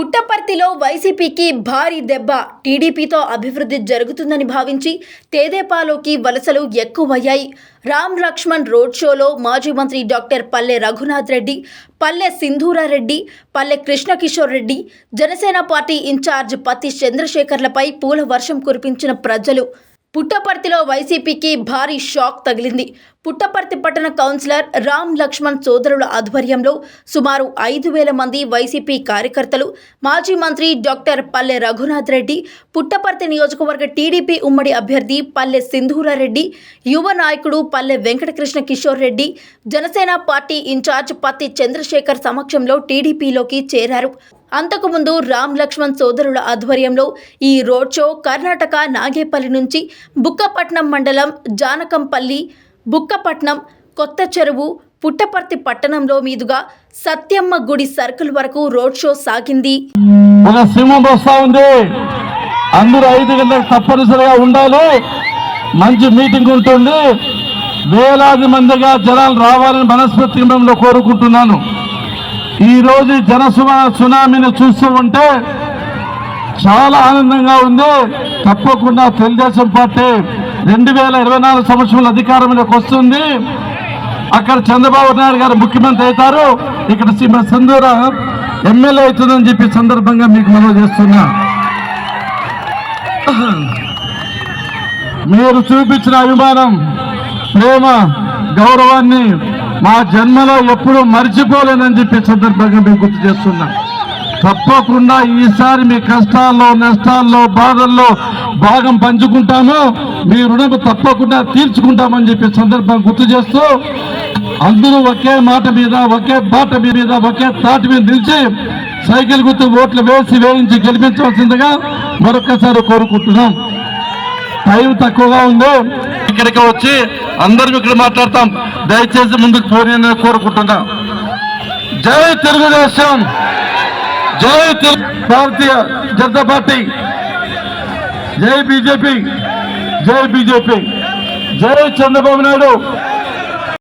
పుట్టపర్తిలో వైసీపీకి భారీ దెబ్బ. టీడీపీతో అభివృద్ధి జరుగుతుందని భావించి తేదేపాలోకి వలసలు ఎక్కువయ్యాయి. రామ్ లక్ష్మణ్ రోడ్ షోలో మాజీ మంత్రి doctor Palle Raghunath Reddy Palle Sindhura Reddy Palle Krishna Kishore Reddy Janasena party incharge Patti చంద్రశేఖర్లపై పూల వర్షం కురిపించిన ప్రజలు. పుట్టపర్తిలో వైసీపీకి భారీ షాక్ తగిలింది. పుట్టపర్తి పట్టణ కౌన్సిలర్ రామ్ లక్ష్మణ్ సోదరుల ఆధ్వర్యంలో సుమారు ఐదు వేల మంది వైసీపీ కార్యకర్తలు మాజీ మంత్రి డాక్టర్ పల్లె రఘునాథ్ రెడ్డి పుట్టపర్తి నియోజకవర్గ టీడీపీ ఉమ్మడి అభ్యర్థి పల్లె సింధూరారెడ్డి యువ నాయకుడు పల్లె వెంకటకృష్ణ కిషోర్ రెడ్డి జనసేన పార్టీ ఇన్ఛార్జ్ పత్తి చంద్రశేఖర్ సమక్షంలో టీడీపీలోకి చేరారు. అంతకుముందు రామ్ లక్ష్మణ్ సోదరుల ఆధ్వర్యంలో ఈ రోడ్ షో కర్ణాటక నాగేపల్లి నుంచి బుక్కపట్నం మండలం జానకంపల్లి బుక్కపట్నం కొత్త చెరువు పుట్టపర్తి పట్టణంలో మీదుగా సత్యమ్మ గుడి సర్కిల్ వరకు రోడ్ షో సాగింది. మన సింహం వస్తా ఉంది. అందరూ ఐదు గంటలకు తప్పనిసరిగా ఉండాలి. మంచి మీటింగ్ ఉంటుంది. వేలాది మందిగా జనాలు రావాలని మనస్ఫూర్తిగా మిమ్మల్ని కోరుకుంటున్నాను. ఈరోజు రోజు జన సుమా- సునామీని చూస్తూ ఉంటే చాలా ఆనందంగా ఉంది. తప్పకుండా తెలుగుదేశం పార్టీ రెండు వేల ఇరవై నాలుగు సంవత్సరంలో అధికారంలోకి వస్తుంది. అక్కడ చంద్రబాబు నాయుడు గారు ముఖ్యమంత్రి అవుతారు. ఇక్కడ శ్రీమతి సందూర ఎమ్మెల్యే అవుతుందని చెప్పి సందర్భంగా మీకు మనవి చేస్తున్నా. మీరు చూపించిన అభిమానం ప్రేమ గౌరవాన్ని మా జన్మలో ఎప్పుడూ మర్చిపోలేనని చెప్పి సందర్భంగా మేము గుర్తు చేస్తున్నాం. తప్పకుండా ఈసారి మీ కష్టాల్లో నష్టాల్లో బాధల్లో భాగం పంచుకుంటాము. మీ రుణం తప్పకుండా తీర్చుకుంటామని చెప్పి సందర్భం గుర్తు చేస్తూ అందరూ ఒకే మాట మీద ఒకే బాట మీద ఒకే తాటి మీద నిలిచి సైకిల్ గుర్తు ఓట్లు వేసి వేయించి గెలిపించవలసిందిగా మరొకసారి కోరుకుంటున్నాం. టైం తక్కువగా ఉంది. ఇక్కడికి వచ్చి అందరం ఇక్కడ మాట్లాడతాం. దయచేసి ముందుకు పోనీ కోరుకుంటున్నా. జై తెలుగుదేశం. జై భారతీయ జనతా పార్టీ. జై బీజేపీ. జై బీజేపీ. జై చంద్రబాబు నాయుడు.